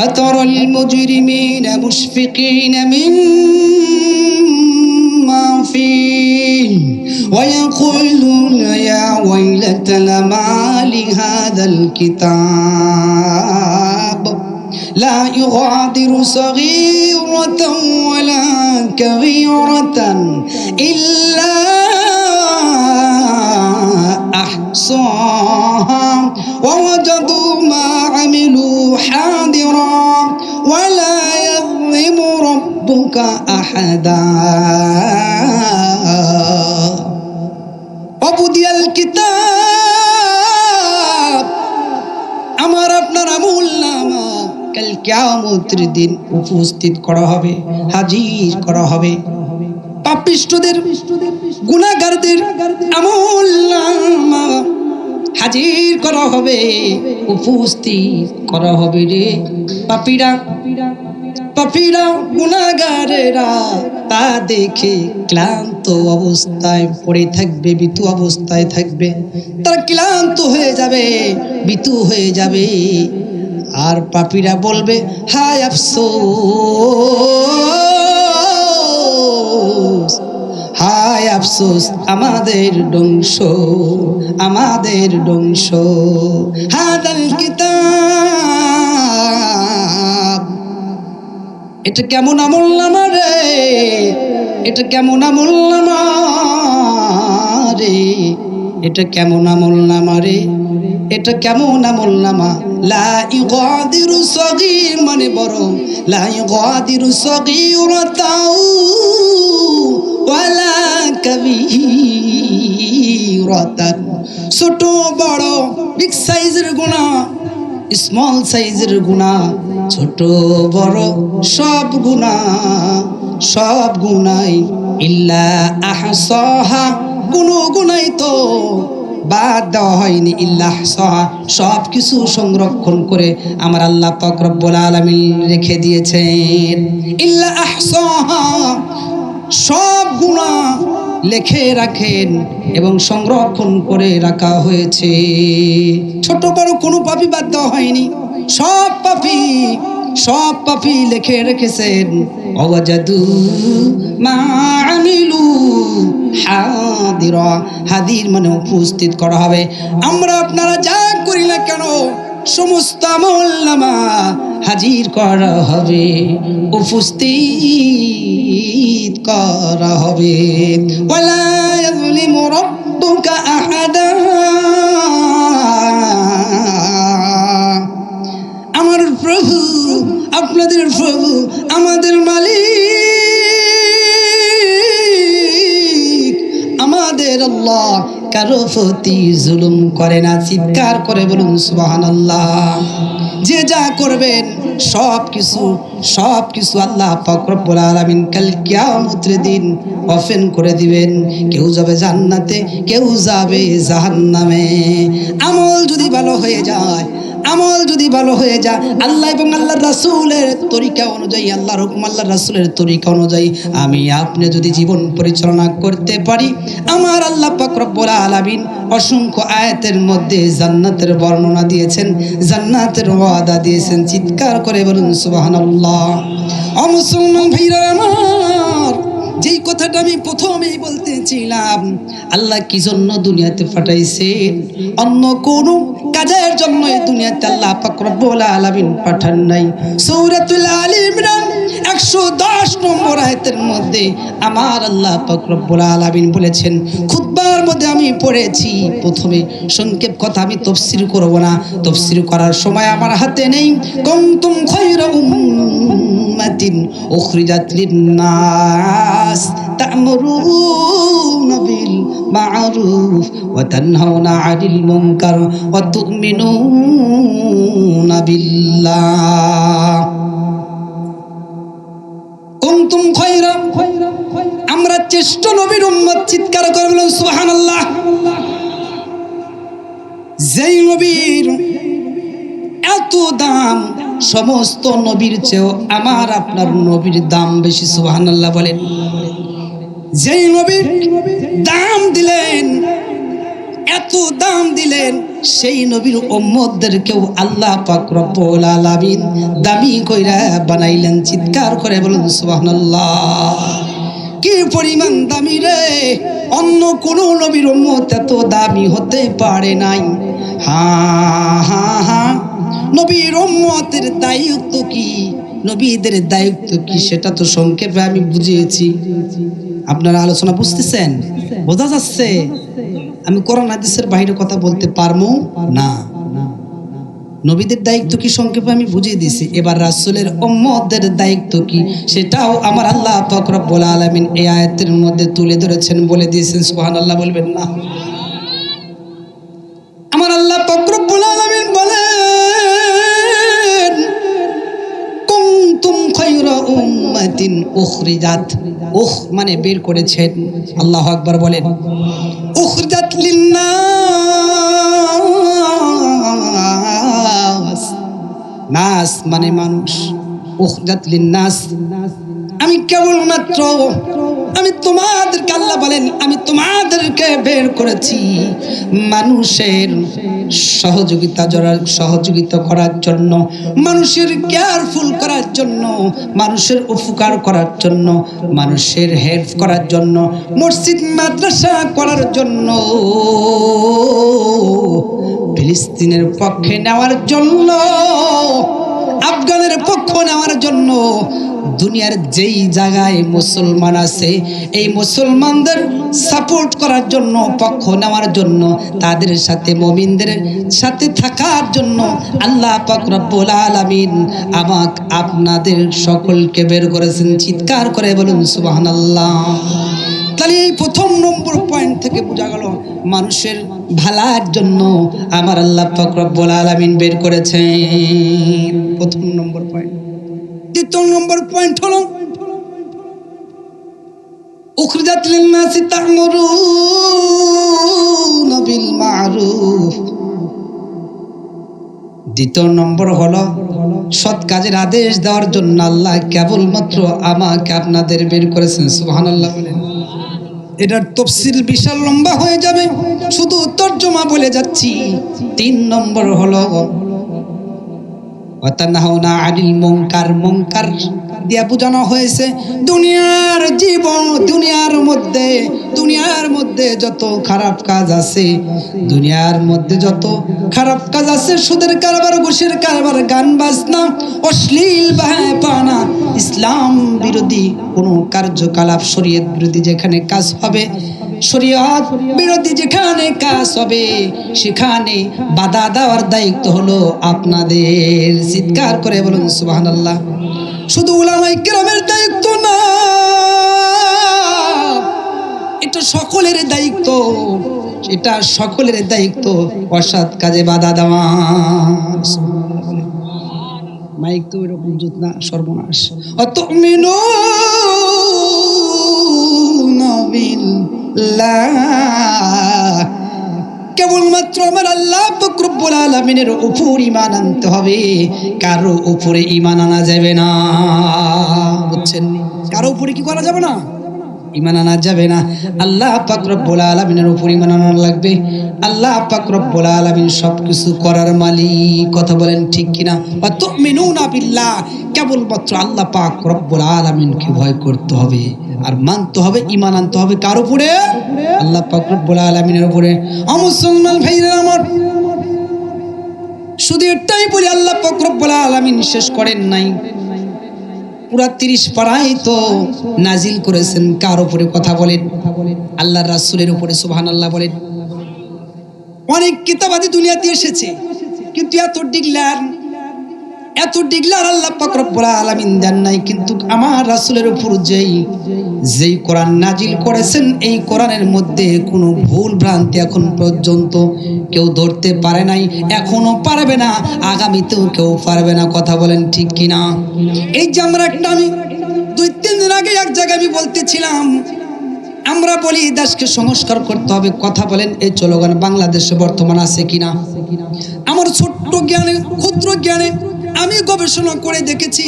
أترى المجرمين مشفقين مما فيه ويقولون يا ويلتنا ما لهذا الكتاب لا يغادر صغيرة ولا كبيرة إلا أحصاها ووجدوا ما عملوا حاضرا ولا يظلم ربك أحدا وبدي الكتاب আমার আপনার আমুল নামা কাল কিয়ামতের দিন উপস্থিত করা হবে হাজির করা হবে পাপিষ্টদের গুণাগারদের হাজির করা হবে, উপস্থিত করা হবে রে পাপিরা। পাপিরা, গুণাগারেরা তা দেখে ক্লান্ত অবস্থায় পড়ে থাকবে, বিতু অবস্থায় থাকবে। তারা ক্লান্ত হয়ে যাবে, বিতু হয়ে যাবে। আর পাপিরা বলবে, হায় আফসোস হায় আফসোস, আমাদের ডংস আমাদের ডংস হাদাল কিতাব। এটা কেমন আমল রে? এটা কেমন আমল রে? এটা কেমন আমল নামা রে? এটা কেমন আমল নামা? লা ইগাদিরু সগি মানে বড় লা ইগাদিরু সগীরাতাও ওয়ালা কাবীরাতান। ছোট, বড় বিগ সাইজের গুনাহ স্মল সাইজের গুণা, ছোট, বড়, সব গুণা, সব গুণাই ইল্লা আহসাহা। কোনো গুণাই তো বাদ দেওয়া হয়নি ইল্লাহ সহা সব কিছু সংরক্ষণ করে আমার আল্লাহ পাক রব্বুল আলামিন রেখে দিয়েছেন। ইল্লাহ আহসাহা। সব গুণা লেখে রাখেন এবং সংরক্ষণ করে রাখা হয়েছে। ছোট বড় কোনো পাপি বাদ দেওয়া হয়নি। সব পাপি সব পাপি লিখে রেখেছেন। অজাদু মা আমিলু হাদিরা। হাদির মানে উপস্থিত করা হবে। আমরা আপনারা যা করি না কেন, সমস্ত আমল নামা হাজির করা হবে। উপস্থিত করা হবে। ইয়াযলিমু রাব্বুকা আহাদা। আপনাদের প্রভু আমাদের মালিক। আমাদের আল্লাহ কারও প্রতি জুলুম করে না, চিৎকার করে বলুন সুবাহান আল্লাহ যে যা করবেন, সব কিছু সব কিছু আল্লাহ ফকরবুল আলমিন কাল কিয়ামতের দিন অফেন করে দিবেন। কেউ যাবে জান্নাতে, কেউ যাবে জাহান্নামে। আমল যদি ভালো হয়ে যায় আমল যদি ভালো হয়ে যায়, আল্লাহ এবং আল্লাহ রাসুলের তরিকা অনুযায়ী আল্লাহ হুকুম আল্লাহ রাসুলের তরিকা অনুযায়ী আমি আপনি যদি জীবন পরিচালনা করতে পারি, আমার আল্লাহ পাক রব্বুল আলামিন অসংখ্য আয়াতের মধ্যে জান্নাতের বর্ণনা দিয়েছেন, জান্নাতের ওয়াদা দিয়েছেন। চিৎকার করে বলুন, সুবহানাল্লাহ। ও মুসলমান ভাইরা আমার যেই কথাটা আমি প্রথমেই বলতেছিলাম, আল্লাহ কি জন্য দুনিয়াতে পাঠাইছেন? অন্য কোন কাজের জন্য এই দুনিয়াতে আল্লাহ পাক রব্বুল আলামিন পাঠান নাই। সূরাতুল আলী ইমরান 110 নম্বর আয়াতের মধ্যে আমার আল্লাহ পাক রব্বুল আলামিন বলেছেন খুতবার মধ্যে আমি পড়েছি। প্রথমে সংক্ষেপ কথা আমি তফসির করব না। তফসির করার সময় আমার হাতে নেই। কুনতুম খায়রা উম্মাতিন উখরিজাত লিন-নাস। তা'মুরুনা বিল মা'রুফ ওয়া তানহাউনা 'আনিল মুনকার ওয়া তু'মিনুনা বিল্লাহ। চেষ্ট নবীর উম্মত চিৎকার করে বলুন, সুবহানাল্লাহ। যেই নবীর এত দাম, সমস্ত নবীর চেয়েও আমার, আপনার নবীর দাম বেশি, সুবহানাল্লাহ বলেন। যেই নবীর দাম দিলেন, এত দাম দিলেন, সেই নবীর উম্মতদেরকেও আল্লাহ পাক দামি কইরা বানাইলেন, চিৎকার করে বলুন, সুবহানাল্লাহ। কি পরিমাণ দামি রে? অন্য কোন নবীর উম্মত এত দামি হতে পারে নাই। হা হা হা। নবীর উম্মতের দায়িত্ব কি? নবীদের দায়িত্ব কি সেটা তো সংক্ষেপে আমি বুঝিয়েছি। আপনারা আলোচনা বুঝতেছেন? বোঝা যাচ্ছে? আমি কোরআন, হাদিসের বাইরে কথা বলতে পারব? না। নবীদের দায়িত্ব কি সংক্ষেপে আমি বুঝিয়ে দিয়েছি? এবার রাসূলের উম্মতদের দায়িত্ব কি? সেটাও আমার আল্লাহ পাক রব্বুল আলামিন এই আয়াতের মধ্যে তুলে ধরেছেন বলে দিয়েছেন, সুবহানাল্লাহ বলবেন না? আমার আল্লাহ পাক রব্বুল আলামিন বলেন মানে বের করেছেন। আল্লাহু আকবার বলেন নাস মানে মানুষ। লিন্নাস। আমি কেবলমাত্র আমি তোমাদেরকে আল্লাহ বলেন, আমি তোমাদেরকে বের করেছি। মানুষের সহযোগিতা জড়ার, সহযোগিতা করার জন্য, মানুষের কেয়ারফুল করার জন্য, মানুষের উপকার করার জন্য, মানুষের হেল্প করার জন্য, মসজিদ, মাদ্রাসা করার জন্য। ফিলিস্তিনের পক্ষে নেওয়ার জন্য, আফগানের পক্ষ নেওয়ার জন্য দুনিয়ার যেই জায়গায় মুসলমান আছে, এই মুসলমানদের সাপোর্ট করার জন্য, পক্ষ নেওয়ার জন্য, তাদের সাথে মমিনদের সাথে থাকার জন্য আল্লাহ রব্বুল আলামিন আমাক আপনাদের সকলকে বের করেছেন, চিৎকার করে বলুন সুবহানাল্লাহ। তাহলে এই প্রথম নম্বর পয়েন্ট থেকে বোঝা গেল মানুষের ভালার জন্য আমার আল্লাহ পাক রব্বুল আলামিন বের করেছেন। প্রথম নম্বর পয়েন্ট দ্বিতীয় নম্বর পয়েন্ট হলো, উখরিজাত লিন-নাসি তা'মুরুনা বিল মা'রুফ। দ্বিতীয় নম্বর হলো, সৎ কাজের আদেশ দেওয়ার জন্য আল্লাহ কেবলমাত্র আমাকে আপনাদের বের করেছেন। সুবহানাল্লাহ বলেন। এটার তফসিল বিশাল লম্বা হয়ে যাবে। শুধু তর্জমা বলে যাচ্ছি। তিন নম্বর হলো দুনিয়ার মধ্যে দুনিয়ার মধ্যে যত খারাপ কাজ আছে, দুনিয়ার মধ্যে যত খারাপ কাজ আছে, সুদের কারবার কারবার, গান বাজনা, অশ্লীল ইসলাম বিরোধী কোনো কার্যকলাপ শরীয়ত বিরোধী যেখানে কাজ হবে, শরীয়ত বিরোধী যেখানে কাজ হবে, সেখানে বাধা দেওয়ার দায়িত্ব হলো আপনাদের। চিৎকার করে বলুন, সুবহানাল্লাহ। শুধু উলামাই কেরামের দায়িত্ব না, এটা সকলের দায়িত্ব। এটা সকলের দায়িত্ব, অসৎ কাজে বাধা দেওয়া। মাইক তো এরকম জুত না, সর্বনাশ। অত মিনু কেবলমাত্র আমার আল্লাহ ফকরুব্বুল আলমিনের উপর ইমান আনতে হবে। কারও উপরে ইমান আনা যাবে না, বুঝছেন কারও উপরে কি করা যাবে না? ইমান আনা যাবে না। আল্লাহ পাক রব্বুল আলামিনের উপর ইমান আনা লাগবে। আল্লাহ পাক রব্বুল আলামিন সবকিছু করার মালিক। কথা বলেন ঠিক কিনা? বা তুমিনুনা বিল্লাহ। কেবলমাত্র আল্লাহ পাক রব্বুল আলামিনকে ভয় করতে হবে। আর মানতে হবে, ইমান আনতে হবে কার উপরে? আল্লাহ পাক রব্বুল আলামিনের উপরে। অমুসলমান ভাইরা আমার, শুধু এটাই বলি, আল্লাহ পাক রব্বুল আলামিন শেষ করেন নাই। পুরা তিরিশ পাড়ায় তো নাজিল করেছেন। কার উপরে কথা বলেন? আল্লাহ রাসুলের উপরে সুহান আল্লাহ বলেন। অনেক কিতাবাদি দুনিয়াতে এসেছে, কিন্তু এত ডিগলার এত ডিগলার আল্লাহ পাক রব্বুল আলামিন দেন নাই, কিন্তু আমার রাসূলের উপর যেই যেই কোরআন নাজিল করেছেন, এই কোরআনের মধ্যে কোনো ভুল ভ্রান্তি এখন পর্যন্ত কেউ ধরতে পারে নাই, এখনও পারবে না, আগামীতেও কেউ পারবে না, কথা বলেন ঠিক কিনা? এই যে আমরা একটা আমি, দুই তিন দিন আগে এক জায়গায় আমি বলতেছিলাম, আমরা বলি দেশকে সংস্কার করতে হবে, কথা বলেন, এই চলগান বাংলাদেশে বর্তমান আছে কিনা? আমার ছোট্ট জ্ঞানে, ক্ষুদ্র জ্ঞানে আমি গবেষণা করে দেখেছি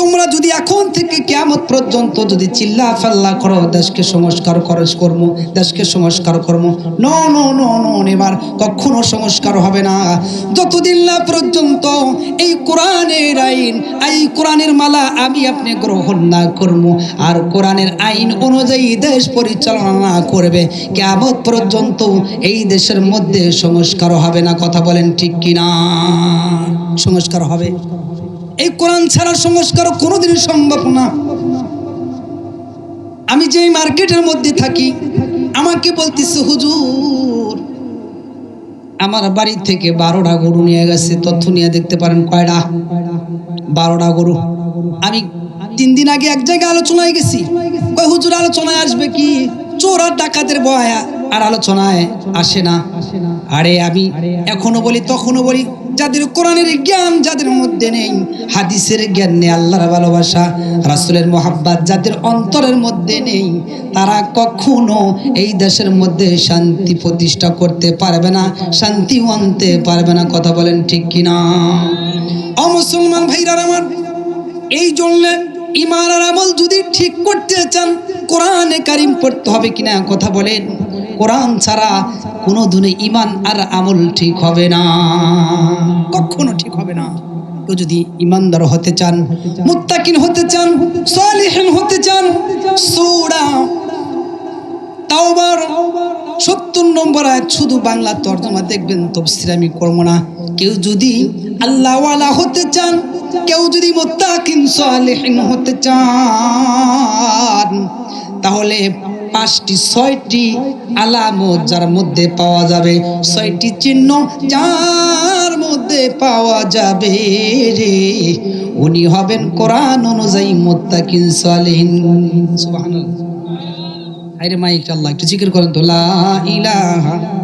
তোমরা যদি এখন থেকে কেয়ামত পর্যন্ত যদি চিল্লা ফাল্লা করো, দেশকে সংস্কার খরচ কর্ম, দেশকে সংস্কার কর্ম ন ন ন ন এবার কখনো সংস্কার হবে না। যতদিন না পর্যন্ত এই কোরআনের আইন, এই কোরআনের মালা আমি আপনি গ্রহণ না করব আর কোরআনের আইন অনুযায়ী দেশ পরিচালনা না করবে, কেয়ামত পর্যন্ত এই দেশের মধ্যে সংস্কার হবে না। কথা বলেন ঠিক কিনা? সংস্কার হবে? এই কোরআন ছাড়া সংস্কার কোনোদিনই সম্ভব না। আমি যে মার্কেটের মধ্যে থাকি, আমাকে বলতেছে, হুজুর, আমার বাড়ি থেকে বারোটা গরু নিয়ে গেছে, তথ্য নিয়ে দেখতে পারেন কয়টা? বারোটা গরু। আমি তিন দিন আগে এক জায়গায় আলোচনায় গেছি। কয়, হুজুর, আলোচনায় আসবে কি? চোর আর ডাকাতের বয়া আর আলোচনায় আসে না। আরে আমি এখনও বলি তখনও বলি যাদের কোরআনের জ্ঞান যাদের মধ্যে নেই, হাদিসের জ্ঞান নেই, আল্লাহর ভালোবাসা, রাসুলের মোহাব্বাত যাদের অন্তরের মধ্যে নেই, তারা কখনো এই দেশের মধ্যে শান্তি প্রতিষ্ঠা করতে পারবে না, শান্তি আনতে পারবে না, কথা বলেন ঠিক কিনা? অমুসলমান ভাইরার আমার, এই জন্য ইমান আর আমল যদি ঠিক করতে চান, কোরআনে কারিম পড়তে হবে কিনা, কথা বলেন। কোরআন ছাড়া কোনো দিনে ইমান আর আমল ঠিক হবে না। কখনো ঠিক হবে না। কেউ যদি ইমানদার হতে চান, মুত্তাকিন হতে চান, সালিহিন হতে চান, সূরা, তাওবার, সত্তর নম্বর আয়াত শুধু বাংলা তর্জমা দেখবেন, তফসির আমি করব না। কেউ যদি আল্লাহওয়ালা হতে চান, কেউ যদি মোত্তাকিন সালেহিন হতে চান, তাহলে পাঁচটি, ছয়টি আলামত যার মধ্যে পাওয়া যাবে। ছয়টি চিহ্ন যার মধ্যে পাওয়া যাবে রে। উনি হবেন কোরআন অনুযায়ী মোত্তাকিন সালেহিন। সুবহানাল্লাহ। আরে মাইক আল্লাহ, একটু জিকির করেন তো, লা ইলাহা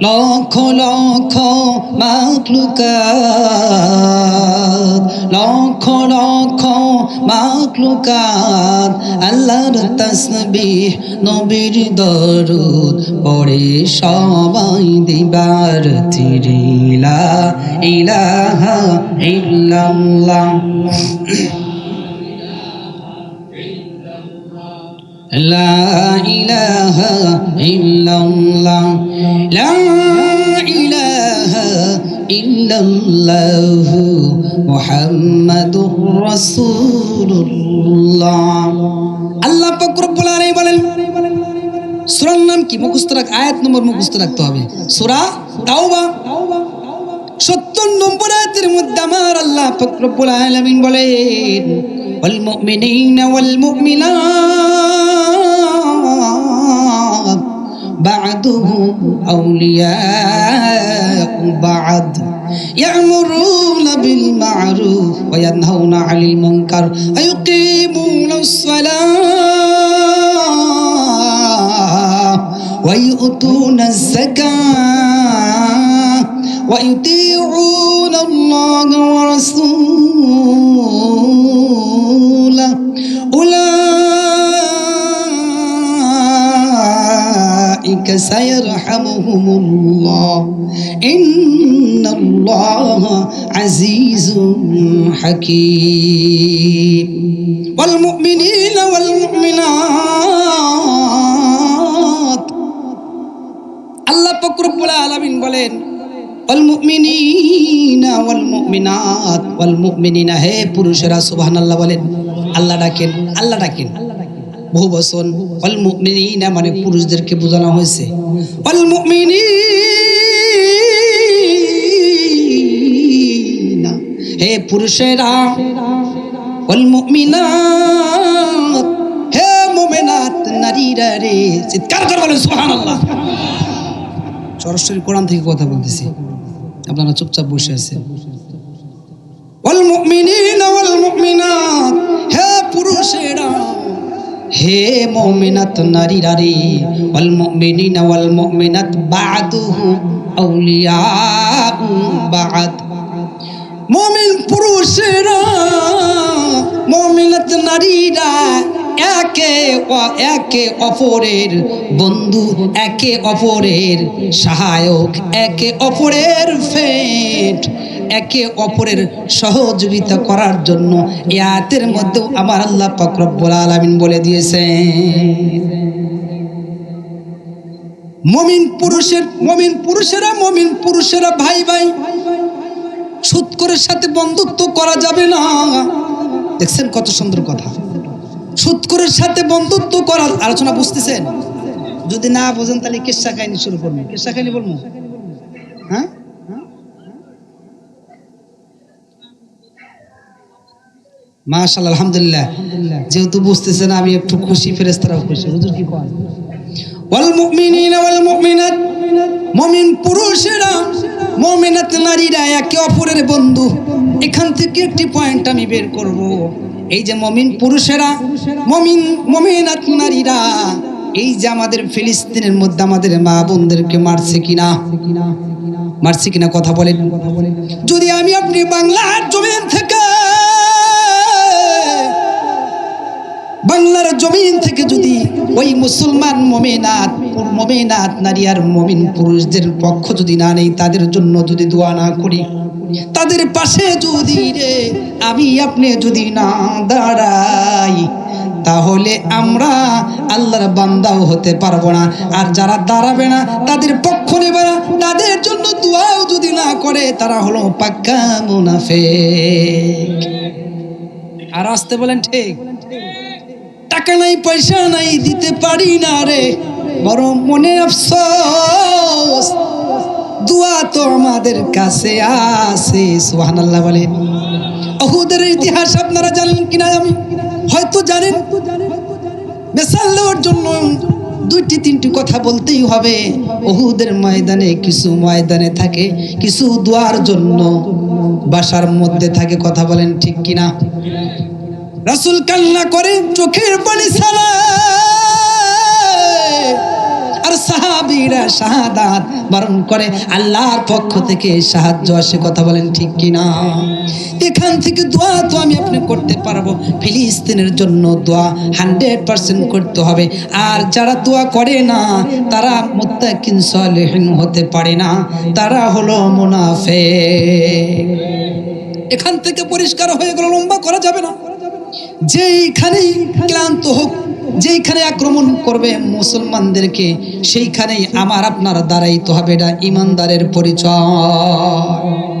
লক্ষ লক্ষ মাকলুকাত লক্ষ লক্ষ মাকলুকাত আল্লাহর তসবিহ নবীর দরুদ পড়ে সবাই দিবার তিরিলা, ইলাহা ইল্লাল্লাহ। لا إله إلا الله لا إله إلا الله محمد رسول الله আল্লাহ পাক রব্বুল আলামিন বলেন সূরার নাম কি মুখস্থ রাখ আয়াত নম্বর মুখস্থ রাখতে হবে সূরা তাওবা সত্তর নম্বর আয়াতের মধ্যে আমার আল্লাহ পাক রব্বুল আলামিন বলেন والمؤمنين والمؤمنات. بعدهم أولياء بعد. يأمرون بالمعروف وينهون عن المنكر ويقيمون الصلاة ويؤتون الزكاة ويطيعون الله সায়ারহামুহুমুল্লাহ ইন্নাল্লাহ আজিজুন হাকীম ওয়াল মুমিনিনা ওয়াল মুমিনাত আল্লাহ পাক রব্বুল আলামিন বলেন হে পুরুষেরা সুবাহ আল্লাহ বলেন, আল্লাহ ডাকেন আল্লাহ ডাকেন। বহু বচন অলমুমিনা মানে পুরুষদেরকে বোঝানো হয়েছে। হে পুরুষেরা। হে মুমিনাত নারীরা রে। চিৎকার সরাসরি কোরআন থেকে কথা বলতেছি। আপনারা চুপচাপ বসে আছেন। হে পুরুষেরা। হে মুমিনাত নারীরা রে, ওয়াল মুমিনিনা ওয়াল মুমিনাত বাদুহু আউলিয়া বাদ। মমিন পুরুষেরা, মমিনাত নারীরা একে একে অপরের বন্ধু, একে অপরের সহায়ক, একে অপরের ফেট। একে অপরের সহযোগিতা করার জন্য আয়াতের মধ্যেও আমার আল্লাহ পাক রব্বুল আলামিন বলে দিয়েছেন। মমিন পুরুষের, মমিন পুরুষেরা মমিন পুরুষেরা ভাই ভাই সুৎকরের সাথে বন্ধুত্ব করা যাবে না। দেখছেন কত সুন্দর কথা। সুৎকরের সাথে বন্ধুত্ব করার আলোচনা বুঝতেছেন? যদি না বোঝেন তাহলে কেসা কাহিনী শুরু করব? কেসা কাহিনী বলব? হ্যাঁ? মাশাল আলহামদুলিল্লাহ। যেহেতু বুঝতেছেন আমি একটু খুশি ফেরেস্তারাও খুশি। হুজুর কি কয়? ওয়াল মুমিনিনা ওয়াল মুমিনাত, মুমিন পুরুষেরা, মুমিনাত নারীরা একে অপরের বন্ধু। এখান থেকে একটি পয়েন্ট আমি বের করব। এই যে মমিন পুরুষেরা, মমিন, মমিনাত নারীরা, এই যে আমাদের ফিলিস্তিনের মধ্যে আমাদের মা বোনদেরকে মারছে কিনা? মারছে কিনা কথা বলেন। যদি আমি আপনি বাংলার জমিন থেকে বাংলার জমিন থেকে যদি ওই মুসলমান মমিনাত মমিনাত নারী আর মমিন পুরুষদের পক্ষ যদি না নেই, তাদের জন্য যদি দোয়া না করি, তাদের পাশে যদি রে আমি আপনি যদি না দাঁড়াই, তাহলে আমরা আল্লাহর বান্দাও হতে পারব না। আর যারা দাঁড়াবে না, তাদের পক্ষ নেবে না, তাদের জন্য দোয়াও যদি না করে, তারা হলো পাক্কা মুনাফেক। আর আসতে বলেন ঠিক? টাকা নাই, পয়সা নাই, দিতে পারি না রে। বড় মনে আফসোস, দোয়া তো আমাদের কাছে আছে সুহান আল্লাহ বলেন। অহুদের ইতিহাস আপনারা জানেন কিনা আমি? হয়তো জানেন। বেসাল দেওয়ার জন্য দুইটি, তিনটি কথা বলতেই হবে। অহুদের ময়দানে কিছু ময়দানে থাকে, কিছু দোয়ার জন্য বাসার মধ্যে থাকে, কথা বলেন ঠিক কিনা? রাসুল কান্না করে চোখের পানি সারা আর সাহাবীরা শাহাদাত বরণ করে, আল্লাহর পক্ষ থেকে সাহায্য আসে, কথা বলেন ঠিক কিনা? এখান থেকে দোয়া তো আমি আপনি করতে পারব। ফিলিস্তিনের জন্য দোয়া হান্ড্রেড পার্সেন্ট করতে হবে। আর যারা দোয়া করে না, তারা মুত্তাকিন সলেহীন হতে পারে না। তারা হলো মুনাফে এখান থেকে পরিষ্কার হয়ে গেল, লম্বা করা যাবে না। যেইখানেই ক্লান্ত হোক, যেইখানে আক্রমণ করবে মুসলমানদেরকে, সেইখানেই আমার আপনার দাঁড়াইতে হবে এটা ইমানদারের পরিচয়।